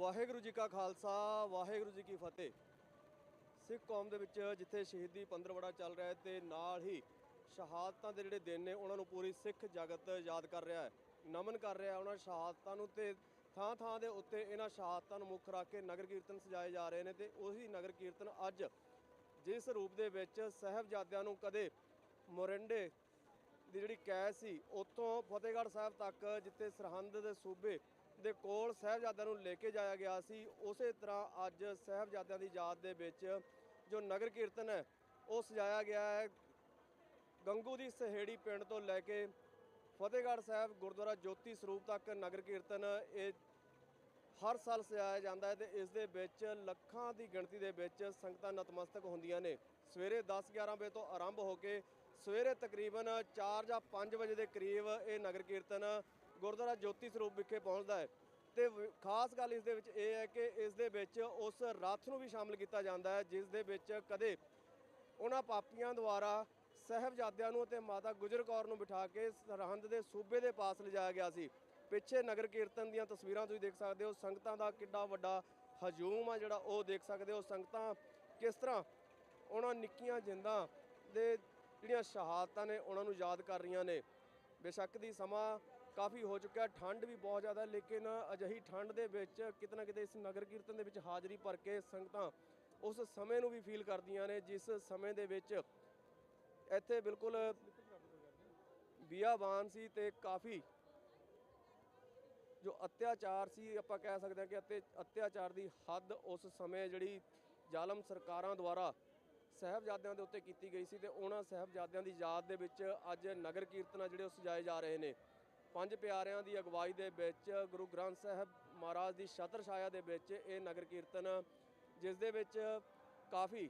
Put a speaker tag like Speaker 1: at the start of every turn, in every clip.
Speaker 1: ਵਾਹਿਗੁਰੂ ਜੀ ਕਾ ਖਾਲਸਾ, ਵਾਹਿਗੁਰੂ ਜੀ ਕੀ ਫਤਿਹ। ਸਿੱਖ ਕੌਮ ਦੇ ਵਿੱਚ ਜਿੱਥੇ ਸ਼ਹੀਦੀ ਪੰਦਰਵੜਾ ਚੱਲ ਰਿਹਾ ਹੈ ਤੇ ਨਾਲ ਹੀ ਸ਼ਹਾਦਤਾਂ ਦੇ ਜਿਹੜੇ ਦਿਨ ਨੇ, ਉਹਨਾਂ ਨੂੰ ਪੂਰੀ ਸਿੱਖ ਜਗਤ ਯਾਦ ਕਰ ਰਿਹਾ ਹੈ, ਨਮਨ ਕਰ ਰਿਹਾ ਉਹਨਾਂ ਸ਼ਹਾਦਤਾਂ ਨੂੰ ਤੇ ਥਾਂ ਥਾਂ ਦੇ ਉੱਤੇ ਇਹਨਾਂ ਸ਼ਹਾਦਤਾਂ ਨੂੰ ਮੁੱਖ ਰੱਖ ਕੇ ਨਗਰ ਕੀਰਤਨ ਸਜਾਏ ਜਾ ਰਹੇ ਨੇ ਤੇ ਉਹੀ ਨਗਰ ਕੀਰਤਨ ਅੱਜ ਜਿਸ ਰੂਪ ਦੇ ਵਿੱਚ ਸਹਿਬਜ਼ਾਦਿਆਂ ਨੂੰ ਕਦੇ ਮੋਰਿੰਡੇ ਦੀ ਜਿਹੜੀ ਕੈਦ ਸੀ, ਉੱਥੋਂ ਫਤਿਹਗੜ੍ਹ ਸਾਹਿਬ ਤੱਕ, ਜਿੱਥੇ ਸਰਹੰਦ ਦੇ ਸੂਬੇ ਦੇ ਕੋਲ ਸਹਿਬਜ਼ਾਦਿਆਂ ਨੂੰ ਲੈ ਕੇ ਜਾਇਆ ਗਿਆ ਸੀ। ਉਸੇ ਤਰ੍ਹਾਂ ਅੱਜ ਸਹਿਬਜ਼ਾਦਿਆਂ ਦੀ ਯਾਦ ਦੇ ਵਿੱਚ ਜੋ ਨਗਰ ਕੀਰਤਨ ਹੈ, ਉਹ ਸਜਾਇਆ ਗਿਆ ਹੈ। ਗੰਗੂ ਦੀ ਸਹੇੜੀ ਪਿੰਡ ਤੋਂ ਲੈ ਕੇ ਫਤਿਹਗੜ੍ਹ ਸਾਹਿਬ, ਗੁਰਦੁਆਰਾ ਜੋਤੀ ਸਰੂਪ ਤੱਕ ਨਗਰ ਕੀਰਤਨ ਇਹ ਹਰ ਸਾਲ ਸਜਾਇਆ ਜਾਂਦਾ ਹੈ ਤੇ ਇਸ ਦੇ ਵਿੱਚ ਲੱਖਾਂ ਦੀ ਗਿਣਤੀ ਦੇ ਵਿੱਚ ਸੰਗਤਾਂ ਨਤਮਸਤਕ ਹੁੰਦੀਆਂ ਨੇ। ਸਵੇਰੇ 10-11 ਵਜੇ ਤੋਂ ਆਰੰਭ ਹੋ ਕੇ ਸਵੇਰੇ ਤਕਰੀਬਨ 4 ਜਾਂ 5 ਵਜੇ ਦੇ ਕਰੀਬ ਇਹ ਨਗਰ ਕੀਰਤਨ ਗੁਰਦੁਆਰਾ ਜੋਤੀ ਸਰੂਪ ਵਿਖੇ ਪਹੁੰਚਦਾ ਹੈ ਤੇ ਖਾਸ ਗੱਲ ਇਸ ਦੇ ਵਿੱਚ ਇਹ ਹੈ ਕਿ ਇਸ ਦੇ ਵਿੱਚ ਉਸ ਰੱਥ ਨੂੰ ਵੀ ਸ਼ਾਮਲ ਕੀਤਾ ਜਾਂਦਾ ਹੈ, ਜਿਸ ਦੇ ਵਿੱਚ ਕਦੇ ਉਹਨਾਂ ਪਾਪੀਆਂ ਦੁਆਰਾ ਸਹਿਬਜ਼ਾਦਿਆਂ ਨੂੰ ਅਤੇ ਮਾਤਾ ਗੁਜਰ ਕੌਰ ਨੂੰ ਬਿਠਾ ਕੇ ਸਰਹੰਦ ਦੇ ਸੂਬੇ ਦੇ ਪਾਸ ਲਿਜਾਇਆ ਗਿਆ ਸੀ। ਪਿੱਛੇ ਨਗਰ ਕੀਰਤਨ ਦੀਆਂ ਤਸਵੀਰਾਂ ਤੁਸੀਂ ਦੇਖ ਸਕਦੇ ਹੋ, ਸੰਗਤਾਂ ਦਾ ਕਿੱਡਾ ਵੱਡਾ ਹਜੂਮ ਆ ਜਿਹੜਾ ਉਹ ਦੇਖ ਸਕਦੇ ਹੋ। ਸੰਗਤਾਂ ਕਿਸ ਤਰ੍ਹਾਂ ਉਹਨਾਂ ਨਿੱਕੀਆਂ ਜਿੰਦਾਂ ਦੇ ਜਿਹੜੀਆਂ ਸ਼ਹਾਦਤਾਂ ਨੇ ਉਹਨਾਂ ਨੂੰ ਯਾਦ ਕਰ ਰਹੀਆਂ ਨੇ। ਬੇਸ਼ੱਕ ਦੀ ਸਮਾਂ ਕਾਫੀ ਹੋ ਚੁੱਕਾ ਠੰਡ ਵੀ ਬਹੁਤ ਜ਼ਿਆਦਾ ਲੇਕਿਨ ਅਜਿਹੀ ਠੰਡ ਦੇ ਵਿੱਚ ਕਿਤੇ ਨਾ ਕਿਤੇ ਇਸ ਨਗਰ ਕੀਰਤਨ ਦੇ ਵਿੱਚ ਹਾਜ਼ਰੀ ਭਰ ਕੇ ਸੰਗਤਾਂ ਉਸ ਸਮੇਂ ਨੂੰ ਵੀ ਫੀਲ ਕਰਦੀਆਂ ਨੇ, ਜਿਸ ਸਮੇਂ ਦੇ ਵਿੱਚ ਇੱਥੇ ਬਿਲਕੁਲ ਬਿਆਬਾਨ ਸੀ ਤੇ ਕਾਫੀ ਜੋ ਅਤਿਆਚਾਰ ਸੀ, ਆਪਾਂ ਕਹਿ ਸਕਦੇ ਹਾਂ ਕਿ ਅਤੇ, ਅਤਿਆਚਾਰ ਦੀ ਹੱਦ ਉਸ ਸਮੇਂ ਜਿਹੜੀ ਜ਼ਾਲਮ ਸਰਕਾਰਾਂ ਦੁਆਰਾ ਸਹਿਬਜ਼ਾਦਿਆਂ ਦੇ ਉੱਤੇ ਕੀਤੀ ਗਈ ਸੀ ਤੇ ਉਹਨਾਂ ਸਹਿਬਜ਼ਾਦਿਆਂ ਦੀ ਯਾਦ ਦੇ ਵਿੱਚ ਅੱਜ ਨਗਰ ਕੀਰਤਨ ਆ ਜਿਹੜੇ ਉਹ ਸਜਾਏ ਜਾ ਰਹੇ ਨੇ। ਪੰਜ ਪਿਆਰਿਆਂ ਦੀ ਅਗਵਾਈ ਦੇ ਵਿੱਚ ਗੁਰੂ ਗ੍ਰੰਥ ਸਾਹਿਬ ਮਹਾਰਾਜ ਦੀ ਛਤਰ ਛਾਇਆ ਦੇ ਵਿੱਚ ਇਹ ਨਗਰ ਕੀਰਤਨ, ਜਿਸ ਦੇ ਵਿੱਚ ਕਾਫੀ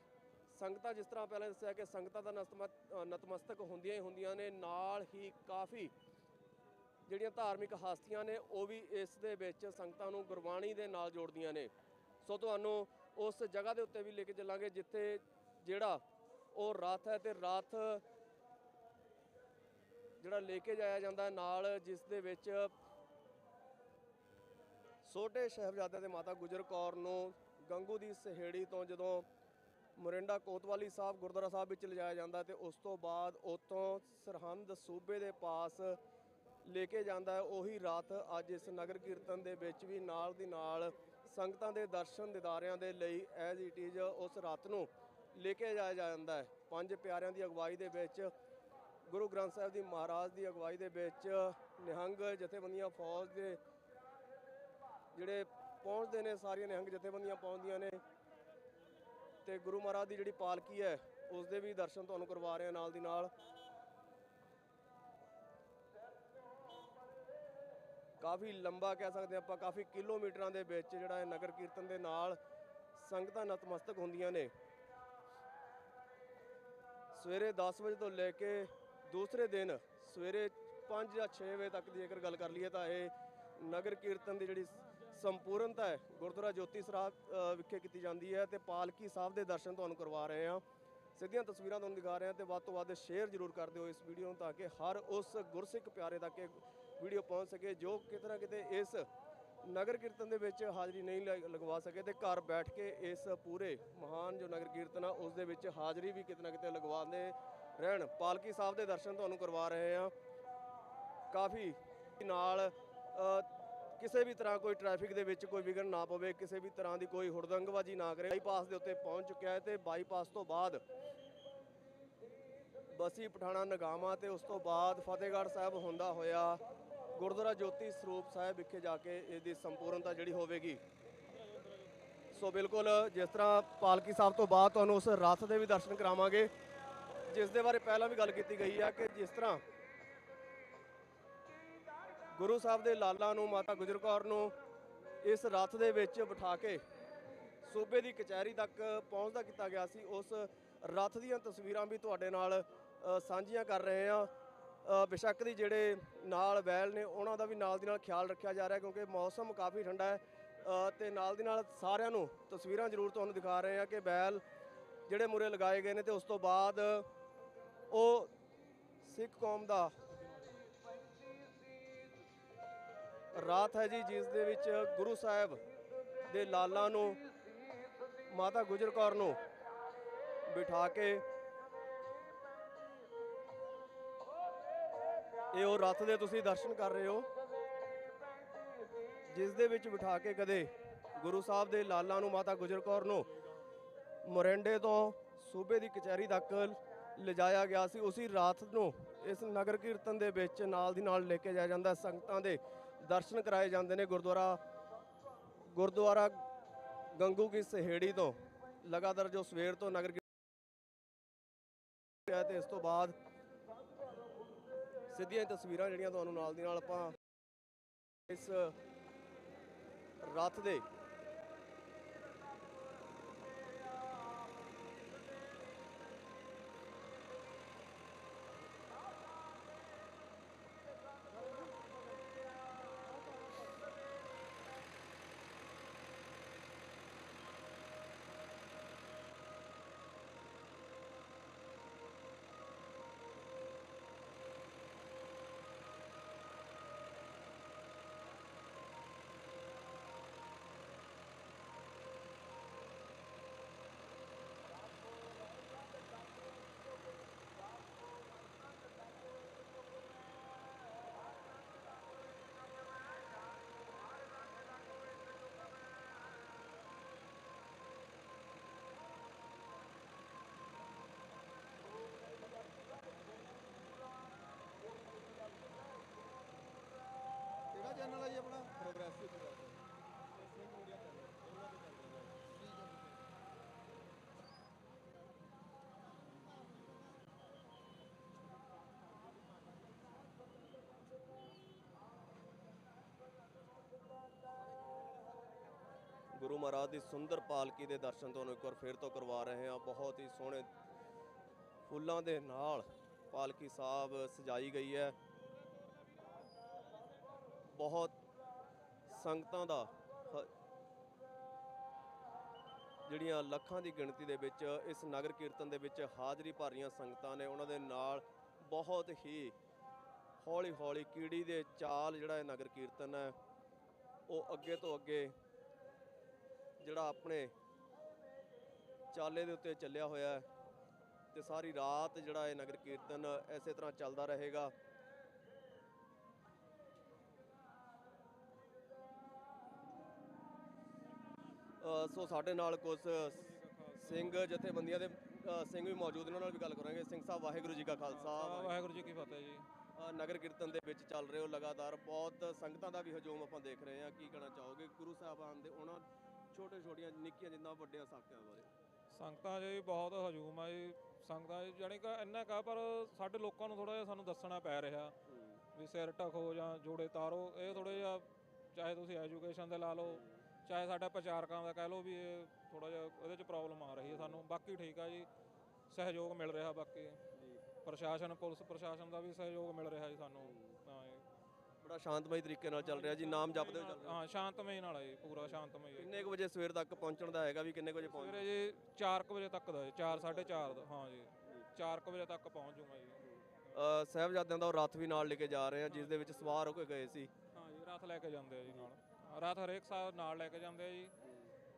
Speaker 1: ਸੰਗਤਾਂ, ਜਿਸ ਤਰ੍ਹਾਂ ਪਹਿਲਾਂ ਦੱਸਿਆ ਕਿ ਸੰਗਤਾਂ ਦਾ ਨਤਮਤ ਨਤਮਸਤਕ ਹੁੰਦੀਆਂ ਹੀ ਹੁੰਦੀਆਂ ਨੇ, ਨਾਲ ਹੀ ਕਾਫੀ ਜਿਹੜੀਆਂ ਧਾਰਮਿਕ ਹਸਤੀਆਂ ਨੇ, ਉਹ ਵੀ ਇਸ ਦੇ ਵਿੱਚ ਸੰਗਤਾਂ ਨੂੰ ਗੁਰਬਾਣੀ ਦੇ ਨਾਲ ਜੋੜਦੀਆਂ ਨੇ। ਸੋ ਤੁਹਾਨੂੰ ਉਸ ਜਗ੍ਹਾ ਦੇ ਉੱਤੇ ਵੀ ਲੈ ਕੇ ਚੱਲਾਂਗੇ, ਜਿੱਥੇ ਜਿਹੜਾ ਉਹ ਰਥ ਹੈ ਤੇ ਰਥ ਜਿਹੜਾ ਲੈ ਕੇ ਜਾਇਆ ਜਾਂਦਾ ਨਾਲ ਜਿਸ ਦੇ ਵਿੱਚ ਛੋਟੇ ਸਾਹਿਬਜ਼ਾਦਿਆਂ ਦੇ ਮਾਤਾ ਗੁਜਰ ਕੌਰ ਨੂੰ ਗੰਗੂ ਦੀ ਸਹੇੜੀ ਤੋਂ ਜਦੋਂ ਮੋਰਿੰਡਾ ਕੋਤਵਾਲੀ ਸਾਹਿਬ ਗੁਰਦੁਆਰਾ ਸਾਹਿਬ ਵਿੱਚ ਲਿਜਾਇਆ ਜਾਂਦਾ ਤੇ ਉਸ ਤੋਂ ਬਾਅਦ ਉਤੋਂ ਸਰਹੰਦ ਸੂਬੇ ਦੇ ਪਾਸ ਲੈ ਕੇ ਜਾਂਦਾ ਹੈ, ਉਹੀ ਰਾਤ ਅੱਜ ਇਸ ਨਗਰ ਕੀਰਤਨ ਦੇ ਵਿੱਚ ਵੀ ਨਾਲ ਦੀ ਨਾਲ ਸੰਗਤਾਂ ਦੇ ਦਰਸ਼ਨ ਦਿਦਾਰਿਆਂ ਦੇ ਲਈ ਐਜ਼ ਇਟ ਇਜ਼ ਉਸ ਰਾਤ ਨੂੰ ਲੈ ਕੇ ਜਾਇਆ ਜਾਂਦਾ ਹੈ। ਪੰਜ ਪਿਆਰਿਆਂ ਦੀ ਅਗਵਾਈ ਦੇ ਵਿੱਚ ਗੁਰੂ ਗ੍ਰੰਥ ਸਾਹਿਬ ਦੀ ਮਹਾਰਾਜ ਦੀ ਅਗਵਾਈ ਦੇ ਵਿੱਚ ਨਿਹੰਗ ਜਥੇਬੰਦੀਆਂ ਫੌਜ ਦੇ ਜਿਹੜੇ ਪਹੁੰਚਦੇ ਨੇ, ਸਾਰੀਆਂ ਨਿਹੰਗ ਜਥੇਬੰਦੀਆਂ ਪਹੁੰਚਦੀਆਂ ਨੇ ਤੇ ਗੁਰੂ ਮਹਾਰਾਜ ਦੀ ਜਿਹੜੀ ਪਾਲਕੀ ਹੈ, ਉਸ ਦੇ ਵੀ ਦਰਸ਼ਨ ਤੁਹਾਨੂੰ ਕਰਵਾ ਰਹੇ ਹਾਂ ਨਾਲ ਦੀ ਨਾਲ। ਕਾਫੀ ਲੰਬਾ ਕਹਿ ਸਕਦੇ ਆਪਾਂ, ਕਾਫੀ ਕਿਲੋਮੀਟਰਾਂ ਦੇ ਵਿੱਚ ਜਿਹੜਾ ਇਹ ਨਗਰ ਕੀਰਤਨ ਦੇ ਨਾਲ ਸੰਗਤਾਂ ਨਤਮਸਤਕ ਹੁੰਦੀਆਂ ਨੇ। ਸਵੇਰੇ 10 ਵਜੇ ਤੋਂ ਲੈ ਕੇ ਦੂਸਰੇ ਦਿਨ ਸਵੇਰੇ 5 ਜਾਂ 6 ਵਜੇ ਤੱਕ ਦੀ ਜੇਕਰ ਗੱਲ ਕਰ ਲਈਏ ਤਾਂ ਇਹ ਨਗਰ ਕੀਰਤਨ ਦੀ ਜਿਹੜੀ ਸੰਪੂਰਨਤਾ ਹੈ, ਗੁਰਦੁਆਰਾ ਜੋਤੀ ਸਰੂਪ ਵਿਖੇ ਕੀਤੀ ਜਾਂਦੀ ਹੈ ਤੇ ਪਾਲਕੀ ਸਾਹਿਬ ਦੇ ਦਰਸ਼ਨ ਤੁਹਾਨੂੰ ਕਰਵਾ ਰਹੇ ਹਾਂ। ਸਿੱਧੀਆਂ ਤਸਵੀਰਾਂ ਤੁਹਾਨੂੰ ਦਿਖਾ ਰਹੇ ਹਾਂ ਤੇ ਵੱਧ ਤੋਂ ਵੱਧ ਸ਼ੇਅਰ ਜ਼ਰੂਰ ਕਰ ਦਿਓ ਇਸ ਵੀਡੀਓ ਨੂੰ ਤਾਂ ਕਿ ਹਰ ਉਸ ਗੁਰਸਿੱਖ ਪਿਆਰੇ ਤੱਕ ਇਹ ਵੀਡੀਓ ਪਹੁੰਚ ਸਕੇ ਜੋ ਕਿਤੇ ਨਾ ਕਿਤੇ ਇਸ ਨਗਰ ਕੀਰਤਨ ਦੇ ਵਿੱਚ ਹਾਜ਼ਰੀ ਨਹੀਂ ਲ- ਲਗਵਾ ਸਕੇ ਤੇ ਘਰ ਬੈਠ ਕੇ ਇਸ ਪੂਰੇ ਮਹਾਨ ਜੋ ਨਗਰ ਕੀਰਤਨ ਆ, ਉਸ ਦੇ ਵਿੱਚ ਹਾਜ਼ਰੀ ਵੀ ਕਿਤੇ ਨਾ ਕਿਤੇ ਲਗਵਾਉਂਦੇ ਰਹਿਣ। ਪਾਲਕੀ ਸਾਹਿਬ ਦੇ ਦਰਸ਼ਨ ਤੁਹਾਨੂੰ ਕਰਵਾ ਰਹੇ ਹਾਂ। ਕਾਫੀ ਨਾਲ ਕਿਸੇ ਵੀ ਤਰ੍ਹਾਂ ਕੋਈ ਟ੍ਰੈਫਿਕ ਦੇ ਵਿੱਚ ਕੋਈ ਵਿਘਨ ਨਾ ਪਵੇ, ਕਿਸੇ ਵੀ ਤਰ੍ਹਾਂ ਦੀ ਕੋਈ ਹੁੜਦੰਗਬਾਜ਼ੀ ਨਾ ਕਰੇ। ਬਾਈਪਾਸ ਦੇ ਉੱਤੇ ਪਹੁੰਚ ਚੁੱਕਿਆ ਹੈ ਤੇ ਬਾਈਪਾਸ ਤੋਂ ਬਾਅਦ ਬਸੀ ਪਠਾਣਾ ਨਗਾਮਾ ਤੇ ਉਸ ਤੋਂ ਬਾਅਦ ਫਤਿਹਗੜ੍ਹ ਸਾਹਿਬ ਹੁੰਦਾ ਹੋਇਆ ਗੁਰਦੁਆਰਾ ਜੋਤੀ ਸਰੂਪ ਸਾਹਿਬ ਵਿਖੇ ਜਾ ਕੇ ਇਹਦੀ ਸੰਪੂਰਨਤਾ ਜਿਹੜੀ ਹੋਵੇਗੀ। ਸੋ ਬਿਲਕੁਲ ਜਿਸ ਤਰ੍ਹਾਂ ਪਾਲਕੀ ਸਾਹਿਬ ਤੋਂ ਬਾਅਦ ਤੁਹਾਨੂੰ ਉਸ ਰਥ ਦੇ ਵੀ ਦਰਸ਼ਨ ਕਰਾਵਾਂਗੇ। ਜਿਸ ਦੇ ਬਾਰੇ ਪਹਿਲਾਂ ਵੀ ਗੱਲ ਕੀਤੀ ਗਈ ਹੈ ਕਿ ਜਿਸ ਤਰ੍ਹਾਂ ਗੁਰੂ ਸਾਹਿਬ ਦੇ ਲਾਲਾਂ ਨੂੰ ਮਾਤਾ ਗੁਜਰ ਕੌਰ ਨੂੰ ਇਸ ਰਥ ਦੇ ਵਿੱਚ ਬਿਠਾ ਕੇ ਸੂਬੇ ਦੀ ਕਚਹਿਰੀ ਤੱਕ ਪਹੁੰਚਦਾ ਕੀਤਾ ਗਿਆ ਸੀ ਉਸ ਰਥ ਦੀਆਂ ਤਸਵੀਰਾਂ ਵੀ ਤੁਹਾਡੇ ਨਾਲ ਸਾਂਝੀਆਂ ਕਰ ਰਹੇ ਹਾਂ। ਅ, ਬੇਸ਼ੱਕ ਦੀ ਜਿਹੜੇ ਨਾਲ ਬੈਲ ਨੇ ਉਹਨਾਂ ਦਾ ਵੀ ਨਾਲ ਦੀ ਨਾਲ ਖਿਆਲ ਰੱਖਿਆ ਜਾ ਰਿਹਾ ਕਿਉਂਕਿ ਮੌਸਮ ਕਾਫੀ ਠੰਡਾ ਹੈ। ਅ, ਤੇ ਨਾਲ ਦੀ ਨਾਲ ਸਾਰਿਆਂ ਨੂੰ ਤਸਵੀਰਾਂ ਜ਼ਰੂਰ ਤੁਹਾਨੂੰ ਦਿਖਾ ਰਹੇ ਹਾਂ ਕਿ ਬੈਲ ਜਿਹੜੇ ਮੁਰੇ ਲਗਾਏ ਗਏ ਨੇ ਤੇ ਉਸ ਤੋਂ ਬਾਅਦ ਉਹ ਸਿੱਖ ਕੌਮ ਦਾ ਰਾਤ ਹੈ ਜੀ, ਜਿਸ ਦੇ ਵਿੱਚ ਗੁਰੂ ਸਾਹਿਬ ਦੇ ਲਾਲਾਂ ਨੂੰ, ਮਾਤਾ ਗੁਜਰ ਕੌਰ ਨੂੰ ਬਿਠਾ ਕੇ ਇਹ ਉਹ ਰੱਥ ਦੇ ਤੁਸੀਂ ਦਰਸ਼ਨ ਕਰ ਰਹੇ ਹੋ, ਜਿਸ ਦੇ ਵਿੱਚ ਬਿਠਾ ਕੇ ਕਦੇ ਗੁਰੂ ਸਾਹਿਬ ਦੇ ਲਾਲਾਂ ਨੂੰ, ਮਾਤਾ ਗੁਜਰ ਕੌਰ ਨੂੰ ਮੋਰਿੰਡੇ ਤੋਂ ਸੂਬੇ ਦੀ ਕਚਹਿਰੀ ਤੱਕ ਲਿਜਾਇਆ ਗਿਆ ਸੀ, ਉਸੇ ਰਾਤ ਨੂੰ ਇਸ ਨਗਰ ਕੀਰਤਨ ਦੇ ਵਿੱਚ ਨਾਲ ਦੀ ਨਾਲ ਲੈ ਕੇ ਜਾਇਆ ਜਾਂਦਾ, ਸੰਗਤਾਂ ਦੇ ਦਰਸ਼ਨ ਕਰਾਏ ਜਾਂਦੇ ਨੇ ਗੁਰਦੁਆਰਾ ਗੁਰਦੁਆਰਾ ਗੰਗੂ ਕੀ ਸਹੇੜੀ ਤੋਂ, ਲਗਾਤਾਰ ਜੋ ਸਵੇਰ ਤੋਂ ਨਗਰ ਕੀਰਤਨ ਹੈ ਤੇ ਇਸ ਤੋਂ ਬਾਅਦ ਸਿੱਧੀਆਂ ਤਸਵੀਰਾਂ ਜਿਹੜੀਆਂ ਤੁਹਾਨੂੰ ਨਾਲ ਦੀ ਨਾਲ ਆਪਾਂ ਇਸ ਰੱਥ ਦੇ ਗੁਰੂ ਮਹਾਰਾਜ ਦੀ ਸੁੰਦਰ ਪਾਲਕੀ ਦੇ ਦਰਸ਼ਨ ਤੁਹਾਨੂੰ ਇੱਕ ਵਾਰ ਫੇਰ ਤੋਂ ਕਰਵਾ ਰਹੇ ਹਾਂ। ਬਹੁਤ ਹੀ ਸੋਹਣੇ ਫੁੱਲਾਂ ਦੇ ਨਾਲ ਪਾਲਕੀ ਸਾਹਿਬ ਸਜਾਈ ਗਈ ਹੈ। ਬਹੁਤ ਸੰਗਤਾਂ ਦਾ ਹ- ਜਿਹੜੀਆਂ ਲੱਖਾਂ ਦੀ ਗਿਣਤੀ ਦੇ ਵਿੱਚ ਇਸ ਨਗਰ ਕੀਰਤਨ ਦੇ ਵਿੱਚ ਹਾਜ਼ਰੀ ਭਰ ਰਹੀਆਂ ਸੰਗਤਾਂ ਨੇ, ਉਹਨਾਂ ਦੇ ਨਾਲ ਬਹੁਤ ਹੀ ਹੌਲੀ ਹੌਲੀ ਕੀੜੀ ਦੇ ਚਾਲ ਜਿਹੜਾ ਇਹ ਨਗਰ ਕੀਰਤਨ ਹੈ, ਉਹ ਅੱਗੇ ਤੋਂ ਅੱਗੇ ਜਿਹੜਾ ਆਪਣੇ ਚਾਲੇ ਦੇ ਉੱਤੇ ਚੱਲਿਆ ਹੋਇਆ ਹੈ ਤੇ ਸਾਰੀ ਰਾਤ ਜਿਹੜਾ ਇਹ ਨਗਰ ਕੀਰਤਨ ਐਸੇ ਤਰ੍ਹਾਂ ਚੱਲਦਾ ਰਹੇਗਾ। ਸੋ ਸਾਡੇ ਨਾਲ ਕੁਝ ਸਿੰਘ ਜਥੇਬੰਦੀਆਂ ਦੇ ਸਿੰਘ ਵੀ ਮੌਜੂਦ ਨੇ ਉਹਨਾਂ ਨਾਲ ਵੀ ਗੱਲ ਕਰਾਂਗੇ। ਸਿੰਘ ਸਾਹਿਬ ਵਾਹਿਗੁਰੂ ਜੀ ਕਾ ਖਾਲਸਾ
Speaker 2: ਵਾਹਿਗੁਰੂ ਜੀ ਕੀ ਫਤਿਹ ਜੀ।
Speaker 1: ਨਗਰ ਕੀਰਤਨ ਦੇ ਵਿੱਚ ਚੱਲ ਰਹੇ ਹੋ ਲਗਾਤਾਰ। ਬਹੁਤ ਸੰਗਤਾਂ ਦਾ ਵੀ ਹਜੂਮ ਆਪਾਂ ਦੇਖ ਰਹੇ ਹਾਂ। ਕੀ ਕਹਿਣਾ ਚਾਹੋਗੇ? ਗੁਰੂ ਸਾਹਿਬਾਨ ਦੇ ਉਹਨਾਂ ਛੋਟੇ ਛੋਟੀਆਂ ਨਿੱਕੀਆਂ ਜਿੰਨਾ ਵੱਡਿਆਂ ਸਾਕਿਆਂ ਬਾਰੇ?
Speaker 2: ਸੰਗਤਾਂ ਜੀ ਬਹੁਤ ਹਜੂਮ ਆ ਜੀ। ਸੰਗਤਾਂ ਜੀ ਜਾਣੀ ਕਿ ਇੰਨਾ ਕਾ ਪਰ ਸਾਡੇ ਲੋਕਾਂ ਨੂੰ ਥੋੜਾ ਜਿਹਾ ਸਾਨੂੰ ਦੱਸਣਾ ਪੈ ਰਿਹਾ। ਵੀ ਸਿਰ ਢਕੋ ਜਾਂ ਜੋੜੇ ਤਾਰੋ ਇਹ ਥੋੜਾ ਜਿਹਾ ਚਾਹੇ ਤੁਸੀਂ ਐਜੂਕੇਸ਼ਨ ਦੇ ਲਾ ਲਓ ਚਾਹੇ ਸਾਡਾ ਪ੍ਰਚਾਰਕਾਂ ਦਾ ਕਹਿ ਲਓ ਵੀ ਇਹ ਥੋੜਾ ਜਿਹਾ ਉਹਦੇ ਚ ਪ੍ਰੋਬਲਮ ਆ ਰਹੀ ਹੈ ਸਾਨੂੰ। ਬਾਕੀ ਠੀਕ ਆ ਜੀ ਸਹਿਯੋਗ ਮਿਲ ਰਿਹਾ ਬਾਕੀ। ਪ੍ਰਸ਼ਾਸਨ ਪੁਲਿਸ ਪ੍ਰਸ਼ਾਸਨ ਦਾ ਵੀ ਸਹਿਯੋਗ ਮਿਲ ਰਿਹਾ ਜੀ ਸਾਨੂੰ।
Speaker 1: ਬੜਾ ਸ਼ਾਂਤਮਈ ਤਰੀਕੇ ਨਾਲ ਚੱਲ ਰਿਹਾ ਜੀ ਨਾਮ ਜਪਦੇ ਚੱਲ ਰਿਹਾ।
Speaker 2: ਹਾਂ ਸ਼ਾਂਤਮਈ ਨਾਲ ਜੀ ਪੂਰਾ ਸ਼ਾਂਤਮਈ ਹੈ।
Speaker 1: ਕਿੰਨੇ ਕੁ ਵਜੇ ਸਵੇਰ ਤੱਕ ਪਹੁੰਚਣ ਦਾ ਹੈਗਾ ਵੀ ਕਿੰਨੇ ਕੁ ਵਜੇ ਪਹੁੰਚ
Speaker 2: ਸਵੇਰੇ ਜੀ 4 ਵਜੇ ਤੱਕ ਦਾ ਜੀ 4 4:30 ਦਾ ਹਾਂ ਜੀ। 4 ਵਜੇ ਤੱਕ ਪਹੁੰਚ ਜੂਗਾ ਜੀ।
Speaker 1: ਸਾਹਿਬਜ਼ਾਦਿਆਂ ਦਾ ਉਹ ਰਥ ਵੀ ਨਾਲ ਲੈ ਕੇ ਜਾ ਰਹੇ ਆ ਜਿਸ ਦੇ ਵਿੱਚ ਸਵਾਰ ਹੋ ਕੇ ਗਏ ਸੀ।
Speaker 2: ਹਾਂ ਜੀ ਰਥ ਲੈ ਕੇ ਜਾਂਦੇ ਆ ਜੀ ਨਾਲ। ਰਥ ਹਰੇਕ ਸਾਲ ਨਾਲ ਲੈ ਕੇ ਜਾਂਦੇ ਆ ਜੀ।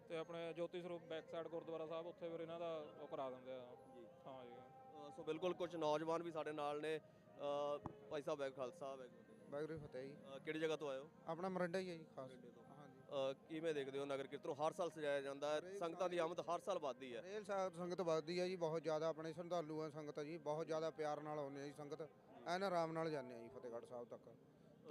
Speaker 2: ਤੇ ਆਪਣੇ ਜੋਤੀ ਸਰੂਪ ਬੈਕ ਸਾਈਡ ਗੁਰਦੁਆਰਾ ਸਾਹਿਬ ਉੱਥੇ ਫਿਰ ਇਹਨਾਂ ਦਾ ਉਹ ਕਰਾ ਦਿੰਦੇ ਆ। ਹਾਂ ਜੀ।
Speaker 1: ਸੋ ਬਿਲਕੁਲ ਕੁਝ ਨੌਜਵਾਨ ਵੀ ਸਾਡੇ ਨਾਲ ਨੇ। ਭਾਈ ਸਾਹਿਬ ਵੈਗ ਖਾਲਸਾ ਵੈਗ
Speaker 3: ਵਾਹਿਗੁਰੂ ਜੀ ਫਤਿਹ ਜੀ।
Speaker 1: ਅ, ਕਿਹੜੀ ਜਗ੍ਹਾ ਤੋਂ ਆਏ ਹੋ?
Speaker 3: ਆਪਣਾ ਮਰੰਡਾ ਹੀ ਹੈ ਜੀ ਖਾਸ।
Speaker 1: ਤੋਂ।
Speaker 3: ਹਾਂਜੀ।
Speaker 1: ਅ, ਕਿਵੇਂ ਦੇਖਦੇ ਹੋ ਨਗਰ ਕੀਰਤਨ? ਨੂੰ ਹਰ ਸਾਲ ਸਜਾਇਆ ਜਾਂਦਾ ਹੈ ਸੰਗਤਾਂ ਦੀ ਆਮਦ ਹਰ ਸਾਲ ਵੱਧਦੀ ਹੈ।
Speaker 3: ਰੇਲ ਸਾਹਿਬ ਸੰਗਤ ਵੱਧਦੀ ਹੈ ਜੀ ਬਹੁਤ ਜ਼ਿਆਦਾ ਆਪਣੇ ਸ਼ਰਧਾਲੂ ਆ ਸੰਗਤ ਜੀ ਬਹੁਤ ਜ਼ਿਆਦਾ ਪਿਆਰ ਨਾਲ ਆਉਂਦੇ ਆ ਜੀ ਸੰਗਤ। ਐਨ ਆਰਾਮ ਨਾਲ ਜਾਂਦੇ ਆ ਜੀ ਫਤਿਹਗੜ੍ਹ ਸਾਹਿਬ ਤੱਕ।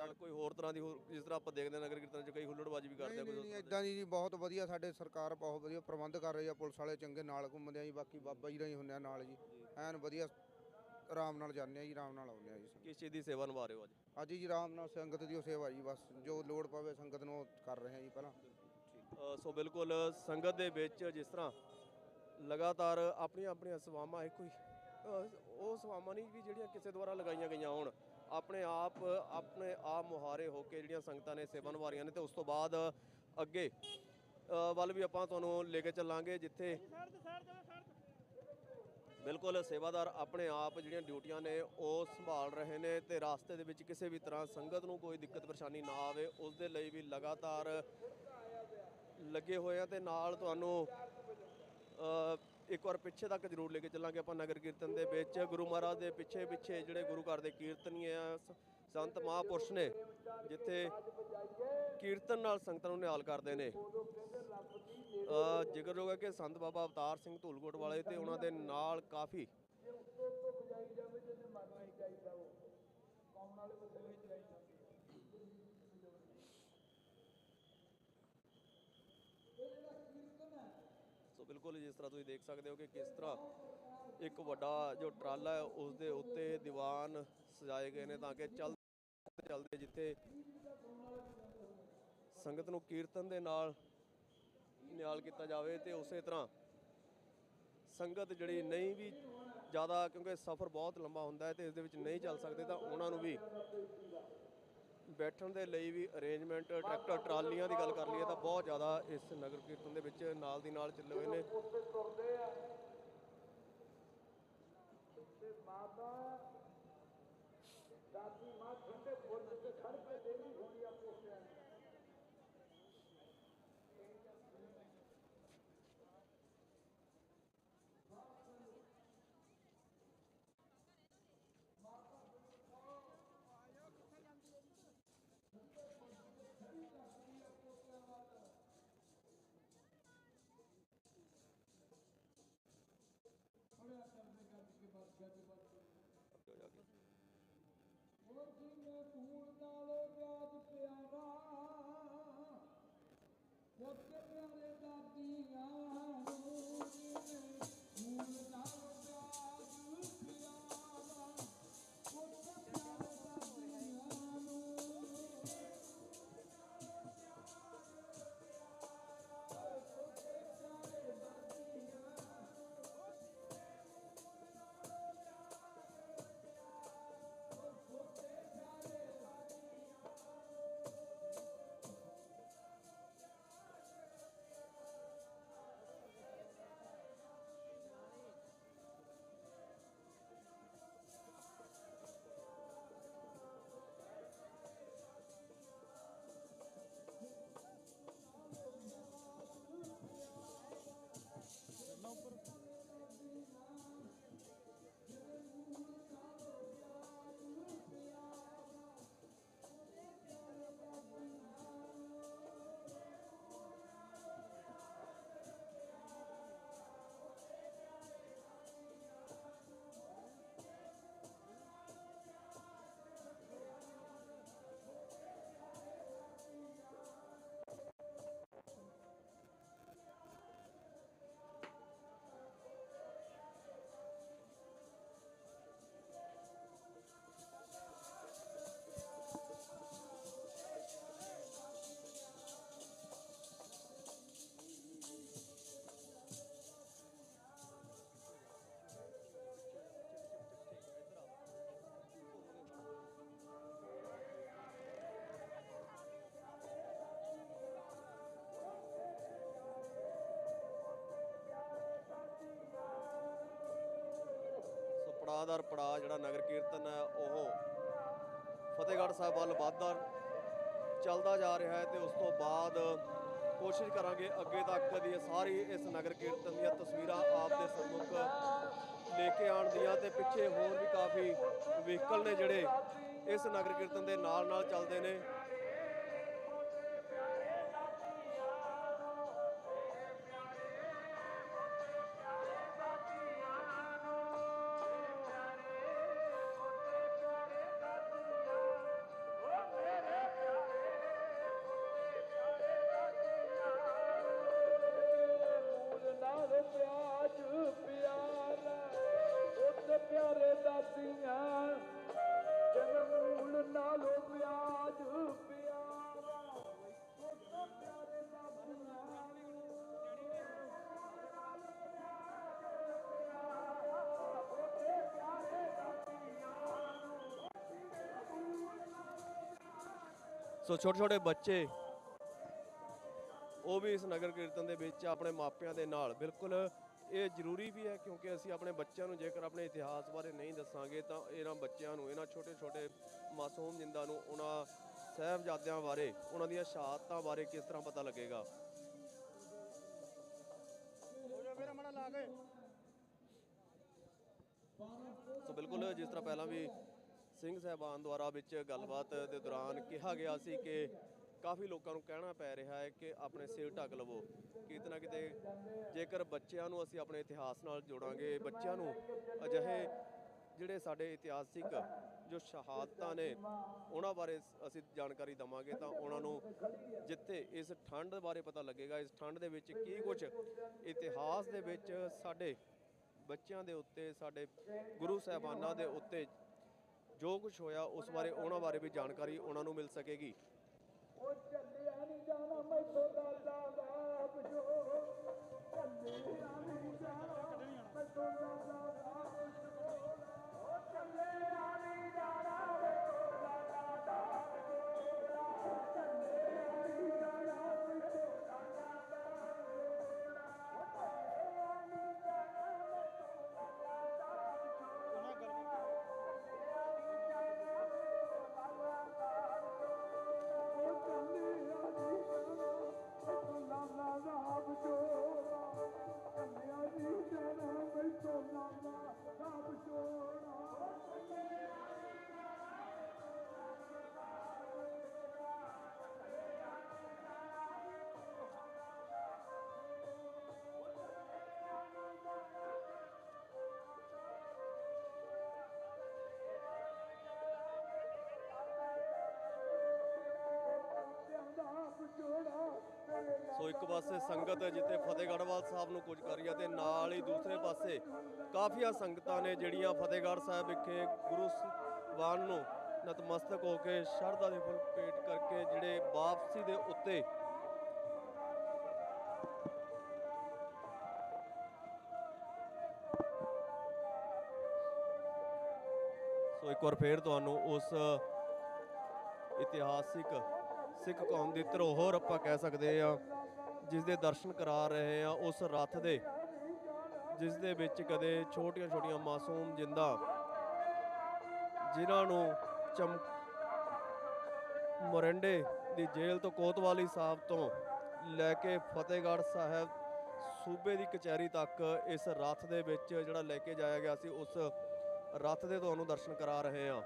Speaker 1: ਅ, ਕੋਈ ਹੋਰ ਤਰ੍ਹਾਂ ਦੀ ਹੋਰ ਜਿਸ ਤਰ੍ਹਾਂ ਆਪਾਂ ਦੇਖਦੇ ਹਾਂ ਨਗਰ ਕੀਰਤਨ 'ਚ ਕਈ ਹੁੱਲੜਬਾਜੀ ਵੀ ਕਰਦੇ ਆ ਕੋਈ
Speaker 3: ਨਹੀਂ ਇਦਾਂ ਦੀ ਜੀ ਬਹੁਤ ਵਧੀਆ ਸਾਡੇ ਸਰਕਾਰ ਬਹੁਤ ਵਧੀਆ ਪ੍ਰਬੰਧ ਕਰ ਰਹੀ ਆ ਪੁਲਿਸ ਵਾਲੇ ਚੰਗੇ ਨਾਲ ਘੁੰਮਦੇ ਆ ਜੀ ਬਾਕੀ ਬਾਬਾ ਜੀ ਦਾ ਹੀ ਹੁੰਦੇ ਆ ਨਾਲ ਜੀ। ਐਨ ਵਧੀਆ ਆਰਾਮ ਨਾਲ ਜਾਂਦੇ ਆ ਜੀ ਆਰਾਮ ਨਾਲ ਆਉਂਦੇ ਆ ਜੀ
Speaker 1: ਕਿਸ ਚੀਜ਼ ਦੀ ਸੇਵਾ ਨਿਭਾ ਰਹੇ ਹੋ ਅੱਜ?
Speaker 3: ਅੱਜ ਜੀ ਆਰਾਮ ਨਾਲ ਸੰਗਤ ਦੀ ਉਹ ਸੇਵਾ ਜੀ ਬਸ ਜੋ ਲੋੜ ਪਵੇ ਸੰਗਤ ਨੂੰ ਉਹ ਕਰ ਰਹੇ ਆ ਜੀ ਪਹਿਲਾਂ।
Speaker 1: ਅ, ਸੋ ਬਿਲਕੁਲ ਸੰਗਤ ਦੇ ਵਿੱਚ ਜਿਸ ਤਰ੍ਹਾਂ ਲਗਾਤਾਰ ਆਪਣੀਆਂ ਆਪਣੀਆਂ ਸੇਵਾਵਾਂ ਇਹ ਕੋਈ ਅ, ਉਹ ਸੇਵਾਵਾਂ ਨਹੀਂ ਵੀ ਜਿਹੜੀਆਂ ਕਿਸੇ ਦੁਆਰਾ ਲਗਾਈਆਂ ਗਈਆਂ ਹੋਣ। ਆਪਣੇ ਆਪ ਆਪਣੇ ਆਪ ਮੁਹਾਰੇ ਹੋ ਕੇ ਜਿਹੜੀਆਂ ਸੰਗਤਾਂ ਨੇ ਸੇਵਾ ਨਿਭਾ ਰਹੀਆਂ ਨੇ ਤੇ ਉਸ ਤੋਂ ਬਾਅਦ ਅੱਗੇ ਅ, ਵੱਲ ਵੀ ਆਪਾਂ ਤੁਹਾਨੂੰ ਲੈ ਕੇ ਚੱਲਾਂਗੇ ਜਿੱਥੇ ਬਿਲਕੁਲ ਸੇਵਾਦਾਰ ਆਪਣੇ ਆਪ ਜਿਹੜੀਆਂ ਡਿਊਟੀਆਂ ਨੇ ਉਹ ਸੰਭਾਲ ਰਹੇ ਨੇ ਤੇ ਰਾਸਤੇ ਦੇ ਵਿੱਚ ਕਿਸੇ ਵੀ ਤਰ੍ਹਾਂ ਸੰਗਤ ਨੂੰ ਕੋਈ ਦਿੱਕਤ ਪਰੇਸ਼ਾਨੀ ਨਾ ਆਵੇ, ਉਸ ਦੇ ਲਈ ਵੀ ਲਗਾਤਾਰ ਲੱਗੇ ਹੋਏ ਆ ਤੇ ਨਾਲ ਤੁਹਾਨੂੰ ਇੱਕ ਵਾਰ ਪਿੱਛੇ ਤੱਕ ਜ਼ਰੂਰ ਲੈ ਕੇ ਚੱਲਾਂਗੇ ਆਪਾਂ ਨਗਰ ਕੀਰਤਨ ਦੇ ਵਿੱਚ। ਗੁਰੂ ਮਹਾਰਾਜ ਦੇ ਪਿੱਛੇ ਪਿੱਛੇ ਜਿਹੜੇ ਗੁਰੂ ਘਰ ਦੇ ਕੀਰਤਨੀ ਆ ਸੰਤ ਮਹਾਂਪੁਰਸ਼ ਨੇ, ਜਿੱਥੇ ਕੀਰਤਨ ਨਾਲ ਸੰਗਤਾਂ ਨੂੰ ਨਿਹਾਲ ਕਰਦੇ ਨੇ। ਅ, ਹੈ ਕਿ ਸੰਤ ਬਾਬਾ ਅਵਤਾਰ ਸਿੰਘ ਧੂਲਕੋਟ ਵਾਲੇ ਤੇ ਉਹਨਾਂ ਦੇ ਨਾਲ ਕਾਫੀ ਸੋ ਬਿਲਕੁਲ ਜਿਸ ਤਰ੍ਹਾਂ ਤੁਸੀਂ ਦੇਖ ਸਕਦੇ ਹੋ ਕਿ ਕਿਸ ਤਰ੍ਹਾਂ ਇੱਕ ਵੱਡਾ ਜੋ ਟਰਾਲਾ ਹੈ ਉਸ ਦੇ ਉੱਤੇ ਦੀਵਾਨ ਸਜਾਏ ਗਏ ਨੇ ਤਾਂ ਕਿ ਚੱਲ ਚੱਲਦੇ ਜਿੱਥੇ ਸੰਗਤ ਨੂੰ ਕੀਰਤਨ ਦੇ ਨਾਲ ਨਿਹਾਲ ਕੀਤਾ ਜਾਵੇ ਤੇ ਉਸੇ ਤਰ੍ਹਾਂ ਸੰਗਤ ਜਿਹੜੀ ਨਹੀਂ ਵੀ ਜ਼ਿਆਦਾ, ਕਿਉਂਕਿ ਸਫ਼ਰ ਬਹੁਤ ਲੰਬਾ ਹੁੰਦਾ ਹੈ ਤੇ ਇਸ ਦੇ ਵਿੱਚ ਨਹੀਂ ਚੱਲ ਸਕਦੇ, ਤਾਂ ਉਹਨਾਂ ਨੂੰ ਵੀ ਬੈਠਣ ਦੇ ਲਈ ਵੀ ਅਰੇਂਜਮੈਂਟ ਟਰੈਕਟਰ, ਟਰਾਲੀਆਂ ਦੀ ਗੱਲ ਕਰ ਲਈਏ ਤਾਂ ਬਹੁਤ ਜ਼ਿਆਦਾ ਇਸ ਨਗਰ ਕੀਰਤਨ ਦੇ ਵਿੱਚ ਨਾਲ ਦੀ ਨਾਲ ਚੱਲੇ ਹੋਏ ਨੇ। ਸੋ ਪੜਾਅਦਰ ਪੜਾਅ ਜਿਹੜਾ ਨਗਰ ਕੀਰਤਨ ਹੈ, ਉਹ ਫਤਿਹਗੜ੍ਹ ਸਾਹਿਬ ਵੱਲ ਵੱਧਦਾ ਚੱਲਦਾ ਜਾ ਰਿਹਾ ਹੈ ਤੇ ਉਸ ਤੋਂ ਬਾਅਦ ਕੋਸ਼ਿਸ਼ ਕਰਾਂਗੇ ਅੱਗੇ ਤੱਕ ਦੀ ਸਾਰੀ ਇਸ ਨਗਰ ਕੀਰਤਨ ਦੀਆਂ ਤਸਵੀਰਾਂ ਆਪ ਦੇ ਸਨਮੁਖ ਲੈ ਕੇ ਆਉਣ ਦੀਆਂ ਤੇ ਪਿੱਛੇ ਹੋਰ ਵੀ ਕਾਫੀ ਵਹੀਕਲ ਨੇ ਜਿਹੜੇ ਇਸ ਨਗਰ ਕੀਰਤਨ ਦੇ ਨਾਲ ਨਾਲ ਚੱਲਦੇ ਨੇ। ਸੋ ਛੋਟੇ ਛੋਟੇ ਬੱਚੇ, ਉਹ ਵੀ ਇਸ ਨਗਰ ਕੀਰਤਨ ਦੇ ਵਿੱਚ ਆਪਣੇ ਮਾਪਿਆਂ ਦੇ ਨਾਲ। ਬਿਲਕੁਲ ਇਹ ਜ਼ਰੂਰੀ ਵੀ ਹੈ ਕਿਉਂਕਿ ਅਸੀਂ ਆਪਣੇ ਬੱਚਿਆਂ ਨੂੰ ਜੇਕਰ ਆਪਣੇ ਇਤਿਹਾਸ ਬਾਰੇ ਨਹੀਂ ਦੱਸਾਂਗੇ ਤਾਂ ਇਹਨਾਂ ਬੱਚਿਆਂ ਨੂੰ, ਇਹਨਾਂ ਛੋਟੇ ਛੋਟੇ ਮਾਸੂਮ ਜਿੰਦਾਂ ਨੂੰ, ਉਹਨਾਂ ਸਹਿਬਜ਼ਾਦਿਆਂ ਬਾਰੇ, ਉਹਨਾਂ ਦੀਆਂ ਸ਼ਹਾਦਤਾਂ ਬਾਰੇ ਕਿਸ ਤਰ੍ਹਾਂ ਪਤਾ ਲੱਗੇਗਾ? ਸੋ ਬਿਲਕੁਲ ਜਿਸ ਤਰ੍ਹਾਂ ਪਹਿਲਾਂ ਵੀ ਸਿੰਘ ਸਾਹਿਬਾਨ ਦੁਆਰਾ ਵਿੱਚ ਗੱਲਬਾਤ ਦੇ ਦੌਰਾਨ ਕਿਹਾ ਗਿਆ ਸੀ ਕਿ ਕਾਫੀ ਲੋਕਾਂ ਨੂੰ ਕਹਿਣਾ ਪੈ ਰਿਹਾ ਹੈ ਕਿ ਆਪਣੇ ਸਿਰ ਢੱਕ ਲਵੋ। ਕਿਤੇ ਨਾ ਕਿਤੇ ਜੇਕਰ ਬੱਚਿਆਂ ਨੂੰ ਅਸੀਂ ਆਪਣੇ ਇਤਿਹਾਸ ਨਾਲ ਜੋੜਾਂਗੇ, ਬੱਚਿਆਂ ਨੂੰ ਅਜਿਹੇ ਜਿਹੜੇ ਸਾਡੇ ਇਤਿਹਾਸਿਕ ਜੋ ਸ਼ਹਾਦਤਾਂ ਨੇ, ਉਹਨਾਂ ਬਾਰੇ ਅਸੀਂ ਜਾਣਕਾਰੀ ਦਵਾਂਗੇ ਤਾਂ ਉਹਨਾਂ ਨੂੰ ਜਿੱਥੇ ਇਸ ਠੰਡ ਬਾਰੇ ਪਤਾ ਲੱਗੇਗਾ, ਇਸ ਠੰਡ ਦੇ ਵਿੱਚ ਕੀ ਕੁਝ ਇਤਿਹਾਸ ਦੇ ਵਿੱਚ ਸਾਡੇ ਬੱਚਿਆਂ ਦੇ ਉੱਤੇ, ਸਾਡੇ ਗੁਰੂ ਸਾਹਿਬਾਨਾਂ ਦੇ ਉੱਤੇ ਜੋ ਕੁਝ ਹੋਇਆ ਉਸ ਬਾਰੇ ਉਹਨਾਂ ਬਾਰੇ ਵੀ ਜਾਣਕਾਰੀ ਉਹਨਾਂ ਨੂੰ ਮਿਲ ਸਕੇਗੀ।
Speaker 4: ਉਹ ਚੱਲਿਆ ਨਹੀਂ ਜਾਣਾ, ਮੈਥੋਂ ਦਾਦਾ ਬਾਪ ਜੋ। ਚੱਲਿਆ ਨਹੀਂ ਜਾਣਾ, ਮੈਥੋਂ ਦਾਦਾ ਬਾਪ
Speaker 1: ਸੋ ਇੱਕ ਪਾਸੇ ਸੰਗਤ ਜਿੱਥੇ ਫਤਿਹਗੜ੍ਹਵਾਲ ਸਾਹਿਬ ਨੂੰ ਕੁਝ ਕਰ ਰਹੀ ਹੈ ਤੇ ਨਾਲ ਹੀ ਦੂਸਰੇ ਪਾਸੇ ਕਾਫੀਆਂ ਸੰਗਤਾਂ ਨੇ ਜਿਹੜੀਆਂ ਫਤਿਹਗੜ੍ਹ ਸਾਹਿਬ ਵਿਖੇ ਗੁਰੂ ਸਾਹਿਬਾਨ ਨੂੰ ਨਤਮਸਤਕ ਹੋ ਕੇ ਸ਼ਰਧਾ ਦੇ ਫੁੱਲ ਭੇਟ ਕਰਕੇ ਜਿਹੜੇ ਵਾਪਸੀ ਦੇ ਉੱਤੇ ਸੋ ਇੱਕ ਵਾਰ ਫੇਰ ਤੁਹਾਨੂੰ ਉਸ ਇਤਿਹਾਸਿਕ ਸਿੱਖ ਕੌਮ ਦੀ ਧਰੋਹਰ ਆਪਾਂ ਕਹਿ ਸਕਦੇ ਆ, ਜਿਸ ਦੇ ਦਰਸ਼ਨ ਕਰਾ ਰਹੇ ਆ ਉਸ ਰੱਥ ਦੇ, ਜਿਸ ਦੇ ਵਿੱਚ ਕਦੇ ਛੋਟੀਆਂ ਛੋਟੀਆਂ ਮਾਸੂਮ ਜਿੰਦਾ, ਜਿਨ੍ਹਾਂ ਨੂੰ ਚਮ ਮੋਰਿੰਡੇ ਦੀ ਜੇਲ੍ਹ ਤੋਂ ਕੋਤਵਾਲੀ ਸਾਹਿਬ ਤੋਂ ਲੈ ਕੇ ਫਤਿਹਗੜ੍ਹ ਸਾਹਿਬ ਸੂਬੇ ਦੀ ਕਚਹਿਰੀ ਤੱਕ ਇਸ ਰੱਥ ਦੇ ਵਿੱਚ ਜਿਹੜਾ ਲੈ ਕੇ ਜਾਇਆ ਗਿਆ ਸੀ, ਉਸ ਰੱਥ ਦੇ ਤੁਹਾਨੂੰ ਦਰਸ਼ਨ ਕਰਾ ਰਹੇ ਆ।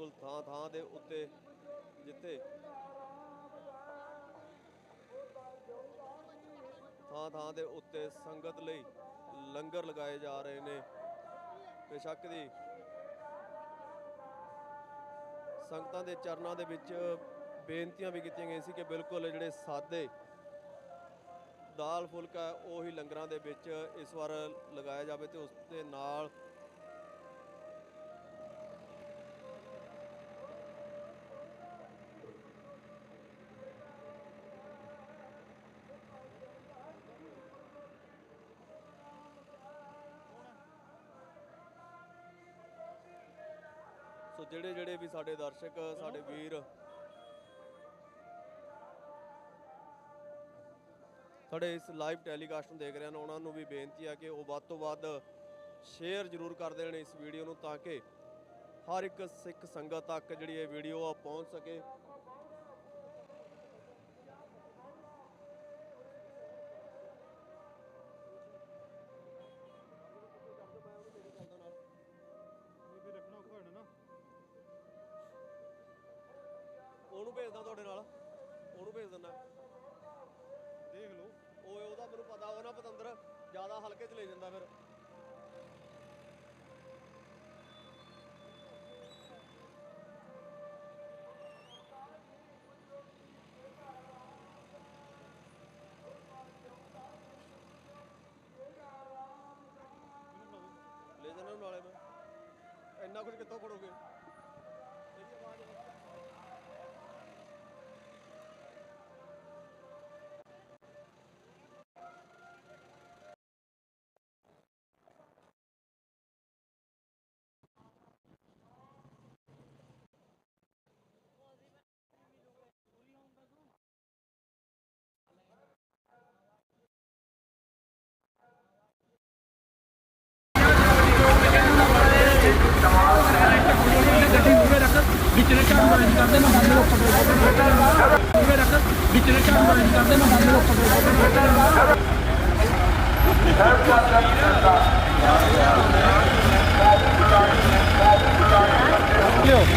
Speaker 1: ਬਿਲਕੁਲ ਥਾਂ ਥਾਂ ਦੇ ਉੱਤੇ ਜਿੱਥੇ ਥਾਂ ਥਾਂ ਦੇ ਉੱਤੇ ਸੰਗਤ ਲਈ ਲੰਗਰ ਲਗਾਏ ਜਾ ਰਹੇ ਨੇ। ਬੇਸ਼ੱਕ ਦੀ ਸੰਗਤਾਂ ਦੇ ਚਰਨਾਂ ਦੇ ਵਿੱਚ ਬੇਨਤੀਆਂ ਵੀ ਕੀਤੀਆਂ ਗਈਆਂ ਸੀ ਕਿ ਬਿਲਕੁਲ ਜਿਹੜੇ ਸਾਦੇ ਦਾਲ ਫੁਲਕਾ ਹੈ, ਉਹੀ ਲੰਗਰਾਂ ਦੇ ਵਿੱਚ ਇਸ ਵਾਰ ਲਗਾਇਆ ਜਾਵੇ ਤੇ ਉਸ ਦੇ ਨਾਲ ਜਿਹੜੇ ਜਿਹੜੇ ਵੀ ਸਾਡੇ ਦਰਸ਼ਕ, ਸਾਡੇ ਵੀਰ। ਸਾਡੇ ਇਸ ਲਾਈਵ ਟੈਲੀਕਾਸਟ ਨੂੰ ਦੇਖ ਰਹੇ ਹਨ, ਉਹਨਾਂ ਨੂੰ ਵੀ ਬੇਨਤੀ ਆ ਕਿ ਉਹ ਵੱਧ ਤੋਂ ਵੱਧ ਸ਼ੇਅਰ ਜ਼ਰੂਰ ਕਰ ਦੇਣ ਇਸ ਵੀਡੀਓ ਨੂੰ, ਤਾਂ ਕਿ ਹਰ ਇੱਕ ਸਿੱਖ ਸੰਗਤ ਤੱਕ ਜਿਹੜੀ ਇਹ ਵੀਡੀਓ ਆ ਪਹੁੰਚ ਸਕੇ।
Speaker 5: ਇੰਨਾ ਕੁਝ ਕਿੱਥੋਂ ਫੜੋਗੇ?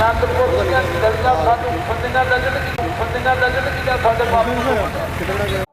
Speaker 1: ਅਨੰਦਪੁਰ ਦੀਆਂ ਗਲੀਆਂ ਸਾਨੂੰ ਫੰਦੀਆਂ ਲੱਗਣ ਫੰਦੀਆਂ ਲੱਗਣ ਕਿ ਸਾਡੇ ਬਾਪੂ